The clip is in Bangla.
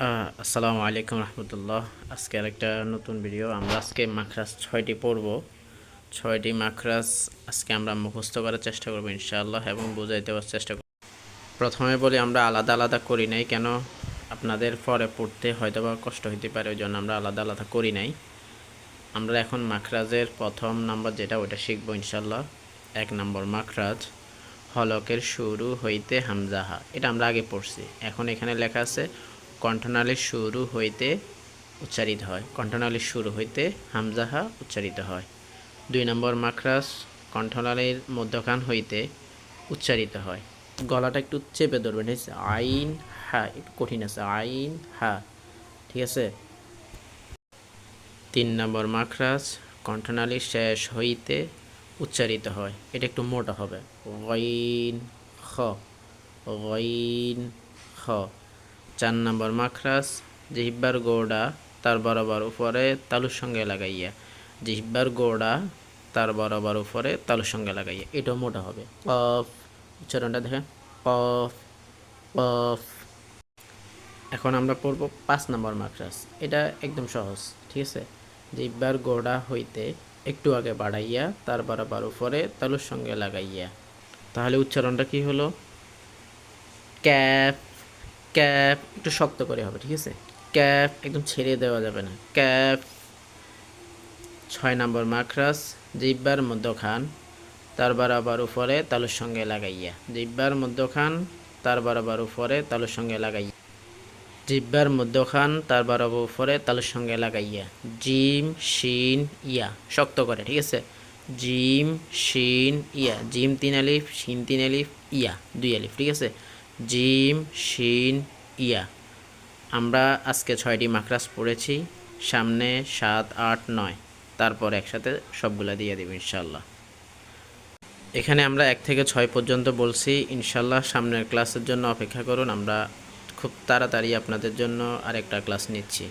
আসসালামু আলাইকুম রহমতুল্লাহ। আজকে আরেকটা নতুন ভিডিও আমরা আজকে মাখরাস ছয়টি পড়ব। ছয়টি মাখরাস আজকে আমরা মুখস্থ করার চেষ্টা করব ইনশাআল্লাহ এবং বুঝাই দেওয়ার চেষ্টা করব। প্রথমে বলি, আমরা আলাদা আলাদা করি নাই, কেন আপনাদের পরে পড়তে হয়তো বা কষ্ট হইতে পারে ওই জন্য আমরা আলাদা আলাদা করি নাই। আমরা এখন মাখরাজের প্রথম নাম্বার যেটা ওটা শিখব ইনশাল্লাহ এক নম্বর মাখরাজ, হলকের শুরু হইতে হামজাহা। এটা আমরা আগে পড়ছি। এখন এখানে লেখা আছে কণ্ঠনালীর শুরু হইতে উচ্চারিত হয়। কণ্ঠনালীর শুরু হইতে হামজাহা উচ্চারিত হয়। দুই নম্বর মাখরাজ কণ্ঠনালীর মধ্যখান হইতে উচ্চারিত হয়। গলাটা একটু চেপে ধরবেন। ঠিক আছে আইন, হা, একটু কঠিন আছে। আইন, হা, ঠিক আছে? তিন নম্বর মাখরাজ কণ্ঠনালী শেষ হইতে উচ্চারিত হয়। এটা একটু মোটা হবে। গইন, খ গইন, খ। চার নম্বর মাখরাজ জিহ্বার গোড়া তার বরাবর উপরে তালুর সঙ্গে লাগাইয়া জিহ্বার গোড়া তার বরাবর উপরে তালুর সঙ্গে লাগাইয়া, এটাও মোটা হবে। কফ, উচ্চারণটা দেখেন, কফ কফ। এখন আমরা পড়ব পাঁচ নম্বর মাকরাস এটা একদম সহজ, ঠিক আছে? জিব্বার গোড়া হইতে একটু আগে বাড়াইয়া, তার বরাবর উপরে তালুর সঙ্গে লাগাইয়া। তাহলে উচ্চারণটা কি হলো? ক্যাপ ক্যাপ, একটু শক্ত করে হবে, ঠিক আছে? ক্যাপ একদম ছেড়ে দেওয়া যাবে না। ক্যাপ, ছয় নম্বর মাকরাস জিব্বার মধ্যখান, তার বরাবর উপরে তালুর সঙ্গে লাগাইয়া। জিব্বার মধ্যখান, তার বরাবর উপরে তালুর সঙ্গে লাগাইয়া। জিব্বার মধ্যখান, তার বরাবর উপরে তালুর সঙ্গে লাগাইয়া। জিম, শিন, ইয়া, শক্ত করে, ঠিক আছে? জিম, শিন, ইয়া, জিম তিন আলিফ, শিন তিন আলিফ, ইয়া, দুই আলিফ, ঠিক আছে? জিম, শিন, ইয়া। আমরা আজকে ছয়টি মাকরাস পড়েছি, সামনে সাত, আট, নয়। তারপর একসাথে সবগুলা দিয়ে দেব ইনশাল্লাহ এখানে আমরা এক থেকে ছয় পর্যন্ত বলছি। ইনশাল্লাহ সামনের ক্লাসের জন্য অপেক্ষা করুন, আমরা খুব তাড়াতাড়ি আপনাদের জন্য আরেকটা ক্লাস নিচ্ছি।